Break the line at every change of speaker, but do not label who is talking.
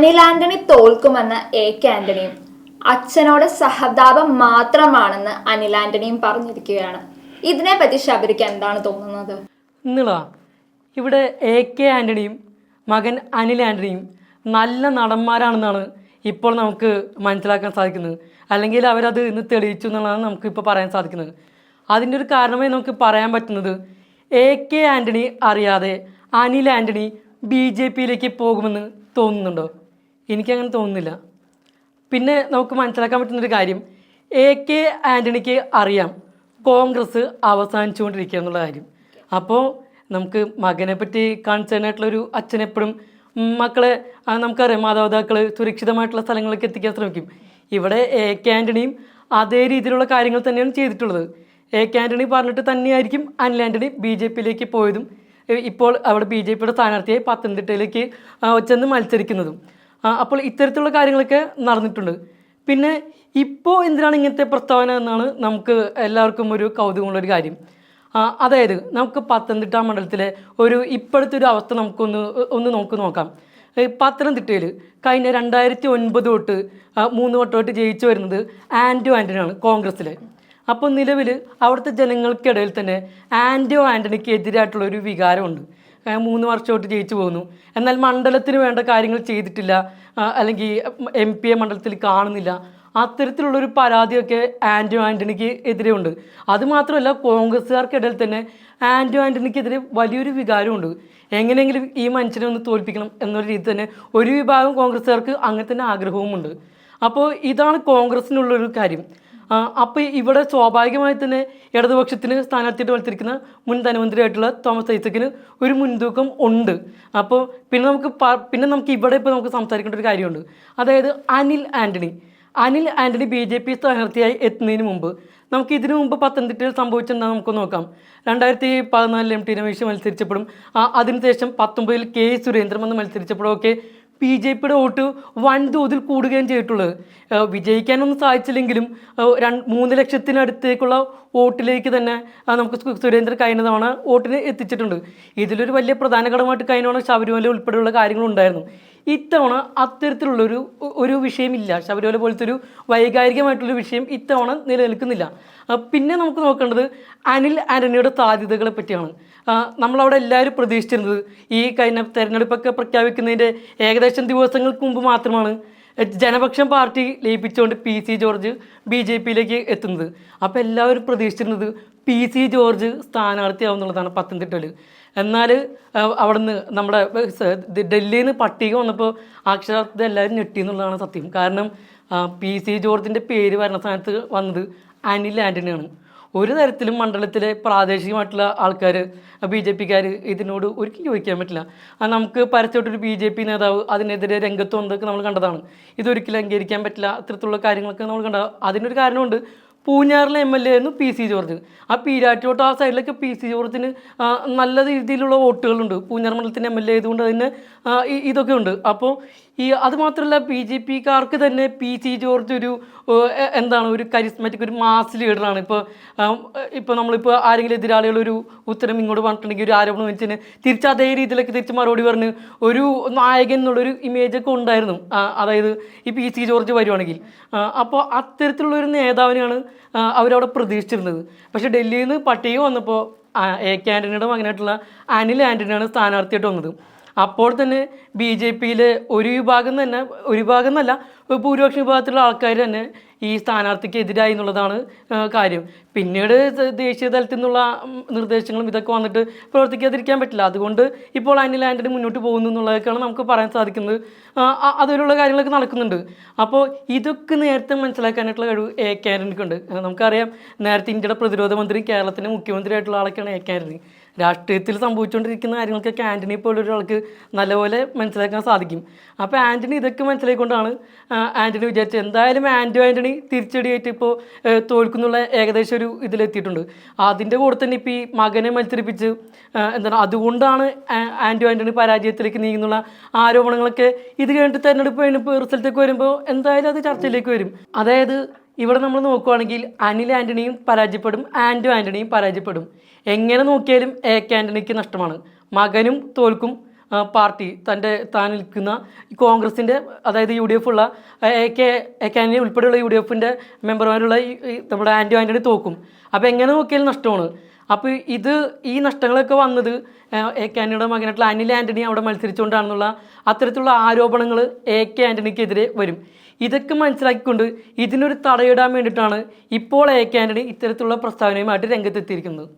അനിൽ ആന്റണി തോൽക്കുമെന്ന് A K ആന്റണിയും അച്ഛനോട് സഹതാപം മാത്രമാണെന്ന് അനിൽ ആന്റണിയും പറഞ്ഞിരിക്കുകയാണ്. ഇതിനെപ്പറ്റി ശബരിക്ക് എന്താണ് തോന്നുന്നത്?
എന്നുള്ള ഇവിടെ എ കെ ആന്റണിയും മകൻ അനിൽ ആന്റണിയും നല്ല നടന്മാരാണെന്നാണ് ഇപ്പോൾ നമുക്ക് മനസ്സിലാക്കാൻ സാധിക്കുന്നത്. അല്ലെങ്കിൽ അവരത് ഇന്ന് തെളിയിച്ചു എന്നുള്ളതാണ് നമുക്ക് ഇപ്പോൾ പറയാൻ സാധിക്കുന്നത്. അതിന്റെ ഒരു കാരണമായി നമുക്ക് പറയാൻ പറ്റുന്നത് എ കെ ആന്റണി അറിയാതെ അനിൽ ആന്റണി ബി ജെ പിയിലേക്ക് പോകുമെന്ന് തോന്നുന്നുണ്ടോ? എനിക്കങ്ങനെ തോന്നുന്നില്ല. പിന്നെ നമുക്ക് മനസ്സിലാക്കാൻ പറ്റുന്നൊരു കാര്യം. എ കെ ആന്റണിക്ക് അറിയാം കോൺഗ്രസ് അവസാനിച്ചുകൊണ്ടിരിക്കുക എന്നുള്ള കാര്യം. അപ്പോൾ നമുക്ക് മകനെ പറ്റി കൺസേൺ ആയിട്ടുള്ളൊരു അച്ഛനെപ്പോഴും മക്കളെ നമുക്കറിയാം മാതാപിതാക്കൾ സുരക്ഷിതമായിട്ടുള്ള സ്ഥലങ്ങളിലേക്ക് എത്തിക്കാൻ ശ്രമിക്കും. ഇവിടെ എ കെ ആന്റണിയും അതേ രീതിയിലുള്ള കാര്യങ്ങൾ തന്നെയാണ് ചെയ്തിട്ടുള്ളത്. എ കെ ആന്റണി പറഞ്ഞിട്ട് തന്നെയായിരിക്കും അനിൽ ആന്റണി ബി ജെ പിയിലേക്ക് പോയതും. ഇപ്പോൾ അവിടെ ബി ജെ പിയുടെ സ്ഥാനാർത്ഥിയായി പത്തനംതിട്ടയിലേക്ക് ചെന്ന് മത്സരിക്കുന്നതും. അപ്പോൾ ഇത്തരത്തിലുള്ള കാര്യങ്ങളൊക്കെ നടന്നിട്ടുണ്ട്. പിന്നെ ഇപ്പോൾ എന്തിനാണ് ഇങ്ങനത്തെ പ്രസ്താവന എന്നാണ് നമുക്ക് എല്ലാവർക്കും ഒരു കൗതുകമുള്ളൊരു കാര്യം. അതായത് നമുക്ക് പത്തനംതിട്ട മണ്ഡലത്തിലെ ഒരു ഇപ്പോഴത്തെ ഒരു അവസ്ഥ നമുക്കൊന്ന് ഒന്ന് നമുക്ക് നോക്കാം. പത്തനംതിട്ടയിൽ കഴിഞ്ഞ രണ്ടായിരത്തി ഒൻപത് തൊട്ട് മൂന്ന് വട്ടമായിട്ട് ജയിച്ചു വരുന്നത് ആന്റോ ആന്റണിയാണ് കോൺഗ്രസ്സിൽ അപ്പോൾ നിലവിൽ അവിടുത്തെ ജനങ്ങൾക്കിടയിൽ തന്നെ ആന്റോ ആന്റണിക്ക് എതിരായിട്ടുള്ള ഒരു വികാരമുണ്ട്. മൂന്ന് വർഷമായിട്ട് ജയിച്ചു പോകുന്നു. എന്നാൽ മണ്ഡലത്തിന് വേണ്ട കാര്യങ്ങൾ ചെയ്തിട്ടില്ല. അല്ലെങ്കിൽ എം പി എ മണ്ഡലത്തിൽ കാണുന്നില്ല. അത്തരത്തിലുള്ളൊരു പരാതിയൊക്കെ ആന്റോ ആന്റണിക്ക് എതിരെ ഉണ്ട് അതുമാത്രമല്ല കോൺഗ്രസ്സുകാർക്കിടയിൽ തന്നെ ആന്റോ ആന്റണിക്കെതിരെ വലിയൊരു വികാരമുണ്ട്. എങ്ങനെയെങ്കിലും ഈ മനുഷ്യനെ ഒന്ന് തോൽപ്പിക്കണം എന്നൊരു രീതി തന്നെ ഒരു വിഭാഗം കോൺഗ്രസ്സുകാർക്ക് അങ്ങനെ തന്നെ ആഗ്രഹവുമുണ്ട്. അപ്പോൾ ഇതാണ് കോൺഗ്രസ്സിനുള്ളൊരു കാര്യം. അപ്പോൾ ഇവിടെ സ്വാഭാവികമായി തന്നെ ഇടതുപക്ഷത്തിന് സ്ഥാനാർത്ഥിയായിട്ട് മത്സരിക്കുന്ന മുൻ ധനമന്ത്രിയായിട്ടുള്ള തോമസ് ഐസക്കിന് ഒരു മുൻതൂക്കം ഉണ്ട്. അപ്പോൾ പിന്നെ നമുക്ക് പിന്നെ നമുക്ക് ഇവിടെ ഇപ്പോൾ നമുക്ക് സംസാരിക്കേണ്ട ഒരു കാര്യമുണ്ട്. അതായത് Anil Antony Anil Antony B J P സ്ഥാനാർത്ഥിയായി എത്തുന്നതിന് മുമ്പ് നമുക്ക് ഇതിനു മുമ്പ് പത്തനംതിട്ടയിൽ സംഭവിച്ചിട്ടുണ്ടെന്ന് നമുക്ക് നോക്കാം. രണ്ടായിരത്തി പതിനാലിൽ എം ടി രമേശ് മത്സരിച്ചപ്പോഴും അതിനുശേഷം പത്തൊമ്പതിൽ കെ സുരേന്ദ്രൻ വന്ന് മത്സരിച്ചപ്പോഴും ഒക്കെ ബി ജെ പിയുടെ വോട്ട് വൻതോതിൽ കൂടുകയും ചെയ്തിട്ടുള്ളത്. വിജയിക്കാനൊന്നും സാധിച്ചില്ലെങ്കിലും രണ്ട് മൂന്ന് ലക്ഷത്തിനടുത്തേക്കുള്ള വോട്ടിലേക്ക് തന്നെ നമുക്ക് സുരേന്ദ്രൻ കഴിഞ്ഞ തവണ വോട്ടിന് എത്തിച്ചിട്ടുണ്ട്. ഇതിലൊരു വലിയ പ്രധാന ഘടകമായിട്ട് കഴിഞ്ഞ തവണ ശബരിമല ഉൾപ്പെടെയുള്ള കാര്യങ്ങളുണ്ടായിരുന്നു ഇത്തവണ അത്തരത്തിലുള്ളൊരു ഒരു വിഷയമില്ല. ശബരിമല പോലത്തെ ഒരു വൈകാരികമായിട്ടുള്ളൊരു വിഷയം ഇത്തവണ നിലനിൽക്കുന്നില്ല. പിന്നെ നമുക്ക് നോക്കേണ്ടത് അനിൽ ആന്റണിയുടെ സാധ്യതകളെ പറ്റിയാണ്. നമ്മളവിടെ എല്ലാവരും പ്രതീക്ഷിച്ചിരുന്നത് ഈ കഴിഞ്ഞ തെരഞ്ഞെടുപ്പൊക്കെ പ്രഖ്യാപിക്കുന്നതിന്റെ ഏകദേശം ദിവസങ്ങൾക്ക് മുമ്പ് മാത്രമാണ് Janapaksham party ലയിപ്പിച്ചുകൊണ്ട് P C George B J പിയിലേക്ക് എത്തുന്നത്. അപ്പോൾ എല്ലാവരും പ്രതീക്ഷിച്ചിരുന്നത് പി സി ജോർജ് സ്ഥാനാർത്ഥിയാവും എന്നുള്ളതാണ് പത്തനംതിട്ടയിൽ. എന്നാൽ അവിടുന്ന് നമ്മുടെ ഡൽഹിയിൽ നിന്ന് പട്ടിക വന്നപ്പോൾ അക്ഷരാർത്ഥത്തിൽ എല്ലാവരും ഞെട്ടി എന്നുള്ളതാണ് സത്യം. കാരണം പി സി ജോർജിന്റെ പേര് വരുന്ന സ്ഥാനത്ത് വന്നത് അനിൽ ആന്റണിയാണ് ഒരു തരത്തിലും മണ്ഡലത്തിലെ പ്രാദേശികമായിട്ടുള്ള ആൾക്കാർ ബി ജെ പിക്കാർ ഇതിനോട് ഒരിക്കലും ചോദിക്കാൻ പറ്റില്ല. നമുക്ക് പരസ്യമായിട്ടൊരു ബി ജെ പി നേതാവ് അതിനെതിരെ രംഗത്ത് വന്നതൊക്കെ നമ്മൾ കണ്ടതാണ്. ഇതൊരിക്കലും അംഗീകരിക്കാൻ പറ്റില്ല. അത്തരത്തിലുള്ള കാര്യങ്ങളൊക്കെ നമ്മൾ കണ്ട. അതിനൊരു കാരണമുണ്ട്. പൂഞ്ഞാറിലെ എം എൽ എ ആയിരുന്നു പി സി ജോർജ്. ആ പീരാറ്റോട്ട് ആ സൈഡിലൊക്കെ പി സി ജോർജിന് നല്ല രീതിയിലുള്ള വോട്ടുകളുണ്ട്. പൂഞ്ഞാർ മണ്ഡലത്തിന്റെ എം എൽ എ ആയതുകൊണ്ട് തന്നെ ഇതൊക്കെ ഉണ്ട് അപ്പോൾ ഈ അതുമാത്രമല്ല ബി ജെ പിക്കാർക്ക് തന്നെ പി സി ജോർജ് ഒരു എന്താണ് ഒരു കരിസ്മാറ്റിക് ഒരു മാസ് ലീഡറാണ് ഇപ്പോൾ ഇപ്പോൾ നമ്മളിപ്പോൾ ആരെങ്കിലും എതിരാളികൾ ഒരു ഉത്തരം ഇങ്ങോട്ട് പറഞ്ഞിട്ടുണ്ടെങ്കിൽ ഒരു ആരോപണം വെച്ചിന് തിരിച്ച് അതേ രീതിയിലൊക്കെ തിരിച്ച് മറുപടി പറഞ്ഞ് ഒരു നായകൻ എന്നുള്ളൊരു ഇമേജൊക്കെ ഉണ്ടായിരുന്നു. അതായത് ഈ പി സി ജോർജ് വരുവാണെങ്കിൽ. അപ്പോൾ അത്തരത്തിലുള്ള ഒരു നേതാവിനെയാണ് അവരവിടെ പ്രതീക്ഷിച്ചിരുന്നത്. പക്ഷേ ഡൽഹിയിൽ നിന്ന് പട്ടിക വന്നപ്പോൾ എ കെ ആന്റണിയുടെ മകനായിട്ടുള്ള അനിൽ ആന്റണിയാണ് സ്ഥാനാർത്ഥിയായിട്ട് വന്നത്. അപ്പോൾ തന്നെ ബി ജെ പിയിലെ ഒരു വിഭാഗം തന്നെ ഒരു വിഭാഗം എന്നല്ല ഭൂരിപക്ഷ വിഭാഗത്തിലുള്ള ആൾക്കാർ തന്നെ ഈ സ്ഥാനാർത്ഥിക്ക് എതിരായി എന്നുള്ളതാണ് കാര്യം. പിന്നീട് ദേശീയ തലത്തിൽ നിന്നുള്ള നിർദ്ദേശങ്ങളും ഇതൊക്കെ വന്നിട്ട് പ്രവർത്തിക്കാതിരിക്കാൻ പറ്റില്ല. അതുകൊണ്ട് ഇപ്പോൾ അനിൽ ആന്റണി മുന്നോട്ട് പോകുന്നു എന്നുള്ളതൊക്കെയാണ് നമുക്ക് പറയാൻ സാധിക്കുന്നത്. അതുപോലുള്ള കാര്യങ്ങളൊക്കെ നടക്കുന്നുണ്ട്. അപ്പോൾ ഇതൊക്കെ നേരത്തെ മനസ്സിലാക്കാനായിട്ടുള്ള കഴിവ് എ കെ ആന്റണിക്കുണ്ട് നമുക്കറിയാം. നേരത്തെ ഇന്ത്യയുടെ പ്രതിരോധ മന്ത്രി കേരളത്തിന്റെ മുഖ്യമന്ത്രിയായിട്ടുള്ള ആളൊക്കെയാണ് എ കെ ആന്റണി രാഷ്ട്രീയത്തിൽ സംഭവിച്ചുകൊണ്ടിരിക്കുന്ന കാര്യങ്ങൾക്കൊക്കെ ആന്റണി പോലൊരാൾക്ക് നല്ലപോലെ മനസ്സിലാക്കാൻ സാധിക്കും. അപ്പോൾ ആന്റണി ഇതൊക്കെ മനസ്സിലാക്കിക്കൊണ്ടാണ് ആന്റണി വിചാരിച്ചത്. എന്തായാലും ആന്റോ ആന്റണി തിരിച്ചടിയായിട്ട് ഇപ്പോൾ തോൽക്കുന്നുള്ള ഏകദേശം ഒരു ഇതിലെത്തിയിട്ടുണ്ട്. അതിന്റെ കൂടെ തന്നെ ഇപ്പോൾ ഈ മകനെ മത്സരിപ്പിച്ച് എന്താണ് അതുകൊണ്ടാണ് ആന്റോ ആന്റണി പരാജയത്തിലേക്ക് നീങ്ങുന്നുള്ള ആരോപണങ്ങളൊക്കെ ഇത് കഴിഞ്ഞിട്ട് തെരഞ്ഞെടുപ്പ് കഴിഞ്ഞപ്പോൾ റിസൾട്ടൊക്കെ വരുമ്പോൾ എന്തായാലും അത് ചർച്ചയിലേക്ക് വരും. അതായത് ഇവിടെ നമ്മൾ നോക്കുവാണെങ്കിൽ അനിൽ ആന്റണിയും പരാജയപ്പെടും ആൻഡു ആന്റണിയും പരാജയപ്പെടും. എങ്ങനെ നോക്കിയാലും എ കെ ആന്റണിക്ക് നഷ്ടമാണ്. മകനും തോൽക്കും പാർട്ടി തന്റെ താൻ നിൽക്കുന്ന കോൺഗ്രസിന്റെ അതായത് യു ഡി എഫ് ഉള്ള A K A K Antony ഉൾപ്പെടെയുള്ള യു ഡി എഫിന്റെ മെമ്പർമാരുള്ള നമ്മുടെ ആൻഡു ആന്റണി തോക്കും. അപ്പോൾ എങ്ങനെ നോക്കിയാലും നഷ്ടമാണ്. അപ്പോൾ ഇത് ഈ നഷ്ടങ്ങളൊക്കെ വന്നത് എ കെ ആന്റണിയുടെ മകനായിട്ടുള്ള അനിൽ ആന്റണി അവിടെ മത്സരിച്ചുകൊണ്ടാണെന്നുള്ള അത്തരത്തിലുള്ള ആരോപണങ്ങൾ എ കെ ആന്റണിക്കെതിരെ വരും. ഇതൊക്കെ മനസ്സിലാക്കിക്കൊണ്ട് ഇതിനൊരു തടയിടാൻ വേണ്ടിയിട്ടാണ് ഇപ്പോൾ എ കെ ആന്റണി ഇത്തരത്തിലുള്ള പ്രസ്താവനയുമായിട്ട് രംഗത്തെത്തിയിരിക്കുന്നത്.